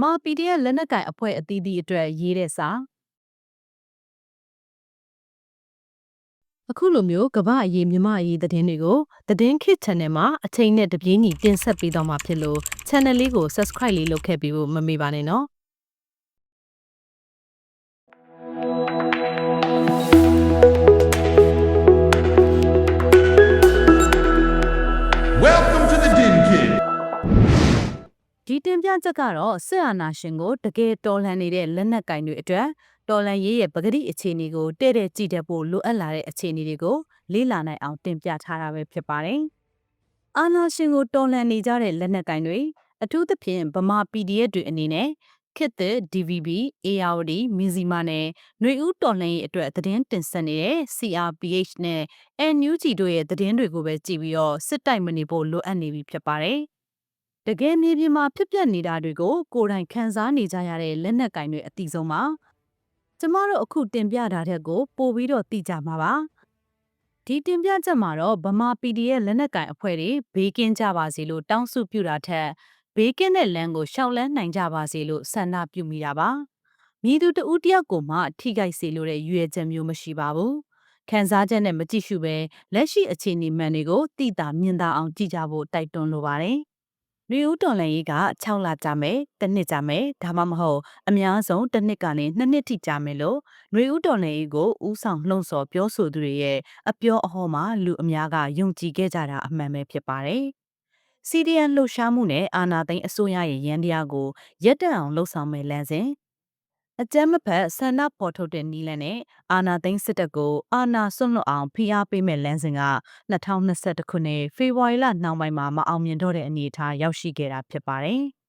မာ PDF လက်နက်ကင်အဖွဲ့အသီးသီးအတွက်ရေးတဲ့စာအခုလိုမျိုးကမ္ဘာအရေးမြမအရေးသတင်းတွေကိုသတင်းခေတ် channel မှာအချိန်နဲ့တပြေးညီတင်ဆက်ပေးတော့မှာဖြစ်လို့ channel လေးကို subscribe လေးလုပ်ခဲ့ပြီးဖို့မမေ့ပါနဲ့နော် ချက်ကတော့စစ်အာဏာရှင်ကိုတကယ်တော်လှန်နေတဲ့လက်နက်ကင်တွေအတွက်တော်လှန်ရေးရဲ့ပဂတိအခြေအနေကိုတဲ့တဲ့ကြည့်တတ်ဖို့လိုအပ်လာတဲ့အခြေအနေတွေကိုလေ့လာနိုင်အောင်တင်ပြထားတာပဲဖြစ်ပါတယ်။အာဏာရှင်ကိုတော်လှန်နေကြတဲ့လက်နက်ကင်တွေအထူးသဖြင့်ဗမာ PDF တွေအနေနဲ့ခေတ်သစ် DVB, ARD, မီဇီမာနဲ့ຫນွေဦးတော်လှန်ရေးအတွက်သတင်းတင်ဆက်နေတဲ့ CRPH နဲ့ NUG တို့ရဲ့သတင်းတွေကိုပဲကြည့်ပြီးတော့စစ်တိုက်မနေဖို့လိုအပ်နေပြီဖြစ်ပါတယ်။ တကယ်မြေပြင်မှာဖြစ်ပျက်နေတာတွေကိုကိုယ်တိုင်ခံစားနေကြရတဲ့လက်နက်ကင်တွေအတိဆုံးပါကျမတို့အခုတင်ပြတာတဲ့ကိုပို့ပြီးတော့သိကြမှာပါဒီတင်ပြချက်မှာတော့ဗမာ PDF လက်နက်ကင်အဖွဲ့တွေဘေးကင်းကြပါစေလို့တောင်းစုပြုတာထက်ဘေးကင်းတဲ့လမ်းကိုရှောက်လန်းနိုင်ကြပါစေလို့ဆန္ဒပြုမိတာပါမြည်သူတဦးတယောက်ကိုမှထိခိုက်စေလို့တဲ့ရွေချက်မျိုးမရှိပါဘူးခံစားချက်နဲ့မကြည့်ရှုပဲလက်ရှိအခြေအနေမှန်တွေကိုသိတာမြင်သာအောင်ကြည့်ကြဖို့တိုက်တွန်းလိုပါတယ်။ လူဦးတော်လည်းကြီးက6လကြာမယ်၊တစ်နှစ်ကြာမယ်ဒါမှမဟုတ်အများဆုံးတစ်နှစ်ကနေ2နှစ်ထိကြာမယ်လို့လူဦးတော်လည်းကြီးကိုဥဆောင်လှုံ့ဆော်ပြောဆိုသူတွေရဲ့အပြောအဟောမှာလူအများကယုံကြည်ခဲ့ကြတာအမှန်ပဲဖြစ်ပါတယ်။ CDN လှုပ်ရှားမှုနဲ့အာနာသိန်းအစိုးရရဲ့ရန်တရားကိုရက်တန့်အောင်လှုံ့ဆော်မဲ့လမ်းစဉ် အကြမ်းမဖက်ဆန္ဒပေါ်ထုတ်တဲ့နီးလန်းနဲ့အာနာသိန်းစစ်တပ်ကိုအာနာစွန့်လွတ်အောင်ဖိအားပေးမဲ့လမ်းစဉ်က2021ခုနှစ်ဖေဖော်ဝါရီလနှောင်းပိုင်းမှာမအောင်မြင်တော့တဲ့အနေအထားရောက်ရှိခဲ့တာဖြစ်ပါတယ်။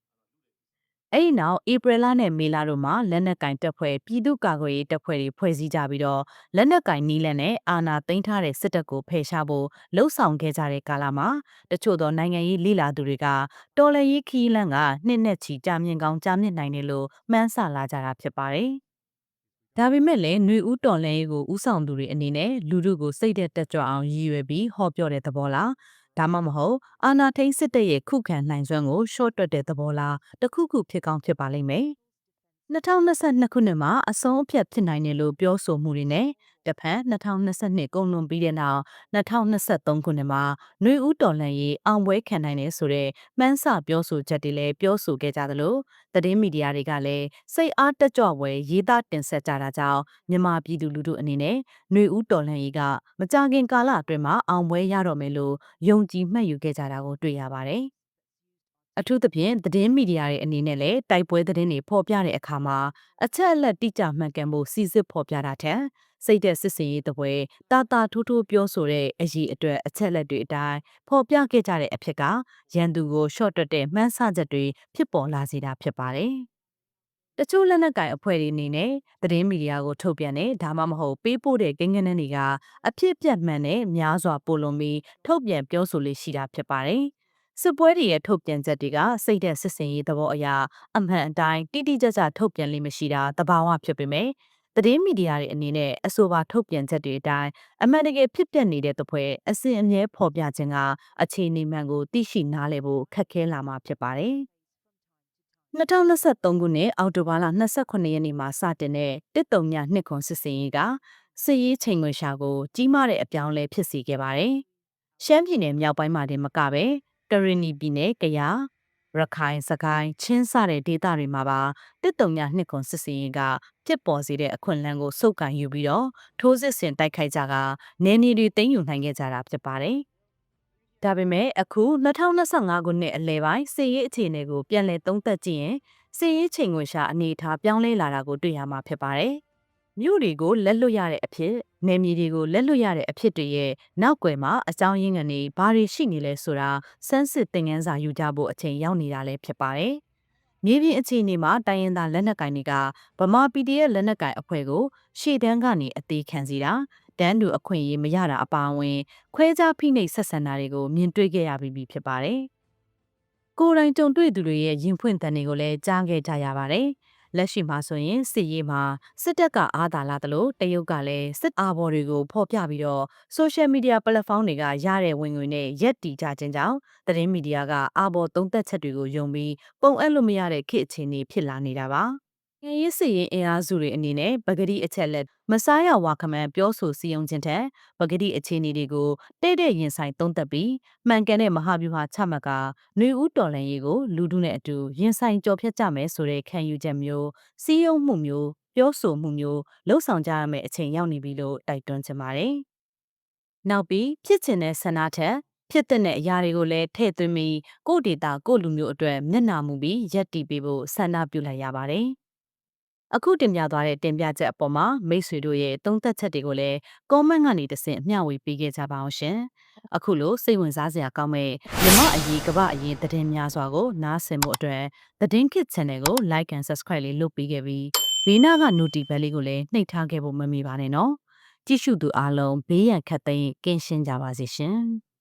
အဲ့ဒီနောက်ဧပြီလနဲ့မေလတို့မှာလက်နက်ကင်တပ်ဖွဲ့ပြည်သူ့ကာကွယ်ရေးတပ်ဖွဲ့တွေဖွဲ့စည်းကြပြီးတော့လက်နက်ကင်နီးလက်နဲ့အာနာသိမ်းထားတဲ့စစ်တပ်ကိုဖယ်ရှားဖို့လှုံ့ဆော်ခဲ့ကြတဲ့ကာလမှာတချို့သောနိုင်ငံရေးလိလာသူတွေကတော်လှန်ရေးခီးလန်းကနှစ်နဲ့ချီကြာမြင့်ကောင်းကြာမြင့်နိုင်တယ်လို့မှန်းဆလာကြတာဖြစ်ပါတယ်။ဒါပေမဲ့လည်းຫນွေဦးတော်လှန်ရေးကိုဥဆောင်သူတွေအနေနဲ့လူထုကိုစိတ်သက်တက်ကြွအောင်ရည်ရွယ်ပြီးဟောပြောတဲ့သဘောလား ဒါမှမဟုတ်အာနာထိန်စစ်တပ်ရဲ့ခုခံနိုင်စွမ်းကိုရှော့တွက်တဲ့သဘောလားတခုခုဖြစ်ကောင်းဖြစ်ပါလိမ့်မယ်။ 2022ခုနှစ်မှာအဆုံးအဖြတ်ဖြစ်နိုင်တယ်လို့ပြောဆိုမှုတွေနဲ့တဖန်2022ကုန်လွန်ပြီးတဲ့နောက်2023ခုနှစ်မှာနှွေဦးတော်လှန်ရေးအောင်ပွဲခံနိုင်တယ်ဆိုတဲ့မှန်းဆပြောဆိုချက်တွေလည်းပြောဆိုခဲ့ကြသလိုသတင်းမီဒီယာတွေကလည်းစိတ်အားတက်ကြွပွဲရေးသားတင်ဆက်ကြတာကြောင့်မြန်မာပြည်သူလူထုအနေနဲ့နှွေဦးတော်လှန်ရေးကမကြခင်ကာလအတွင်းမှာအောင်ပွဲရတော့မယ်လို့ယုံကြည်မှတ်ယူခဲ့ကြတာကိုတွေ့ရပါတယ်။ အထူးသဖြင့်သတင်းမီဒီယာတွေအနေနဲ့လည်းတိုက်ပွဲသတင်းတွေဖော်ပြတဲ့အခါမှာအချက်အလက်တိကျမှန်ကန်မှုစီစစ်ဖော်ပြတာထက်စိတ်သက်စစ်စင်ရေးတပွဲတာတာထိုးထိုးပြောဆိုတဲ့အရေးအတွက်အချက်လက်တွေအတိုင်းဖော်ပြခဲ့ကြတဲ့အဖြစ်ကရန်သူကိုရှော့တွက်တဲ့မှန်းဆချက်တွေဖြစ်ပေါ်လာစေတာဖြစ်ပါတယ်။တချို့လက်နက်ကိုင်အဖွဲ့တွေအနေနဲ့သတင်းမီဒီယာကိုထုတ်ပြန်တဲ့ဒါမှမဟုတ်ပေးပို့တဲ့ကိန်းဂဏန်းတွေကအဖြစ်ပြက်မှန်တဲ့များစွာပိုလွန်ပြီးထုတ်ပြန်ပြောဆိုလေးရှိတာဖြစ်ပါတယ်။ စစ်ပွဲတွေရဲ့ထုတ်ပြန်ချက်တွေကစိတ်သက်စစ်စင်ရေးသဘောအရအမှန်အတိုင်းတိတိကျကျထုတ်ပြန်လိမ့်မရှိတာသဘာဝဖြစ်ပေမဲ့သတင်းမီဒီယာတွေအနေနဲ့အဆိုပါထုတ်ပြန်ချက်တွေအတိုင်းအမှန်တကယ်ဖြစ်ပျက်နေတဲ့သပွဲအစဉ်အမြဲဖော်ပြခြင်းကအခြေအနေမှန်ကိုသိရှိနားလည်ဖို့ခက်ခဲလာမှာဖြစ်ပါတယ်။2023ခုနှစ်အောက်တိုဘာလ29ရက်နေ့မှာစတင်တဲ့တစ်တုံညနှစ်ခွန်စစ်စင်ရေးကစစ်ရေးချိန်ခွင်ရှာကို ကြီးမားတဲ့အပြောင်းလဲဖြစ်စေခဲ့ပါတယ်။ရှမ်းပြည်နယ်မြောက်ပိုင်းမှာတင်မကပဲ ကရင်နီပြည်နယ်ကယားရခိုင်စကိုင်းချင်းစတဲ့ဒေသတွေမှာပါတစ်တုံညနှစ်ခွန်စစ်စင်ရေးကဖြစ်ပေါ်စေတဲ့အခွင့်အလမ်းကိုစုပ်ကန်ယူပြီးတော့ထိုးစစ်ဆင်တိုက်ခိုက်ကြကနေနေတွေသိမ်းယူနိုင်ခဲ့ကြတာဖြစ်ပါတယ်။ဒါပေမဲ့အခု2025ခုနှစ်အလယ်ပိုင်းစစ်ရေးအခြေအနေကိုပြန်လည်သုံးသပ်ကြည့်ရင်စစ်ရေးချိန်ခွင်ရှာအနေအထားပြောင်းလဲလာတာကိုတွေ့ရမှာဖြစ်ပါတယ်။ မြို့တွေကိုလက်လွတ်ရတဲ့အဖြစ်နယ်မြေတွေကိုလက်လွတ်ရတဲ့အဖြစ်တွေရဲ့နောက်ွယ်မှာအကြောင်းရင်းကနေဘာတွေရှိနေလဲဆိုတာစမ်းစစ်သင်ခန်းစာယူကြဖို့အချိန်ရောက်နေတာလည်းဖြစ်ပါတယ်။မြေပြင်အခြေအနေမှာတိုင်းရင်းသားလက်နက်ကိုင်တွေကဗမာ PDF လက်နက်ကိုင်အဖွဲ့ကိုရှေ့တန်းကနေအသေးခံစီတာတန်းတူအခွင့်အရေးမရတာအပါအဝင် ခွဲခြားဖိနှိပ်ဆက်ဆံတာတွေကိုမြင်တွေ့ခဲ့ရပြီးဖြစ်ပါတယ်။ကိုယ်တိုင်ကြုံတွေ့သူတွေရဲ့ရင်ဖွင့်တန်တွေကိုလည်းကြားခဲ့ကြရပါတယ်။ လက်ရှိမှာဆိုရင်စစ်ရေးမှာစစ်တပ်ကအားသာလာသလိုတရုတ်ကလည်းစစ်အာဘော်တွေကိုဖော်ပြပြီးတော့ social media platform တွေကရတဲ့ဝင်ငွေနဲ့ရက်တီကြခြင်းကြောင့်သတင်းမီဒီယာကအာဘော်သုံးသက်ချက်တွေကိုယုံပြီးပုံအပ်လို့မရတဲ့ခေတ်အခြေအနေဖြစ်လာနေတာပါ ငယ်ရေးစစ်ရင်အင်အားစုတွေအနေနဲ့ပဂတိအချက်လက်မစားရဝါခမန်ပြောဆိုစည်းရုံးခြင်းထက်ပဂတိအခြေအနေတွေကိုတဲ့တဲ့ရင်ဆိုင်သုံးသပ်ပြီးမှန်ကန်တဲ့မဟာဗျူဟာချမှတ်ကຫນွေဦးတော်လှန်ရေးကိုလူထုနဲ့အတူရင်ဆိုင်ကြော်ဖြတ်ကြမယ်ဆိုတဲ့ခံယူချက်မျိုးစီးရုံးမှုမျိုးပြောဆိုမှုမျိုးလှုပ်ဆောင်ကြရမယ့်အချိန်ရောက်နေပြီလို့တိုက်တွန်းချင်ပါတယ်။နောက်ပြီးဖြစ်ချင်တဲ့ဆန္ဒထက်ဖြစ်တဲ့အရာတွေကိုလည်းထည့်သွင်းပြီးကိုယ့်ဒေတာကိုယ့်လူမျိုးအတွက်မျက်နှာမူပြီးရက်တီပေးဖို့ဆန္ဒပြုလိုက်ရပါတယ်။ အခုတင်ပြသွားတဲ့တင်ပြချက်အပေါ်မှာမိတ်ဆွေတို့ရဲ့သုံးသက်ချက်တွေကိုလည်း comment ကနေတဆင့်မျှဝေပေးခဲ့ကြပါအောင်ရှင်။အခုလိုစိတ်ဝင်စားစရာကောင်းမဲ့မြမအရေးကပအရေးသတင်းများစွာကိုနားဆင်မှုအတွက်သတင်း kit channel ကို like and subscribe လေးလုပ်ပေးခဲ့ပြီးဘေးနားက notify bell လေးကိုလည်းနှိပ်ထားခဲ့ဖို့မမေ့ပါနဲ့နော်။ကြည့်ရှုသူအားလုံးဘေးရန်ခတ်သိမ်းကင်းရှင်းကြပါစေရှင်။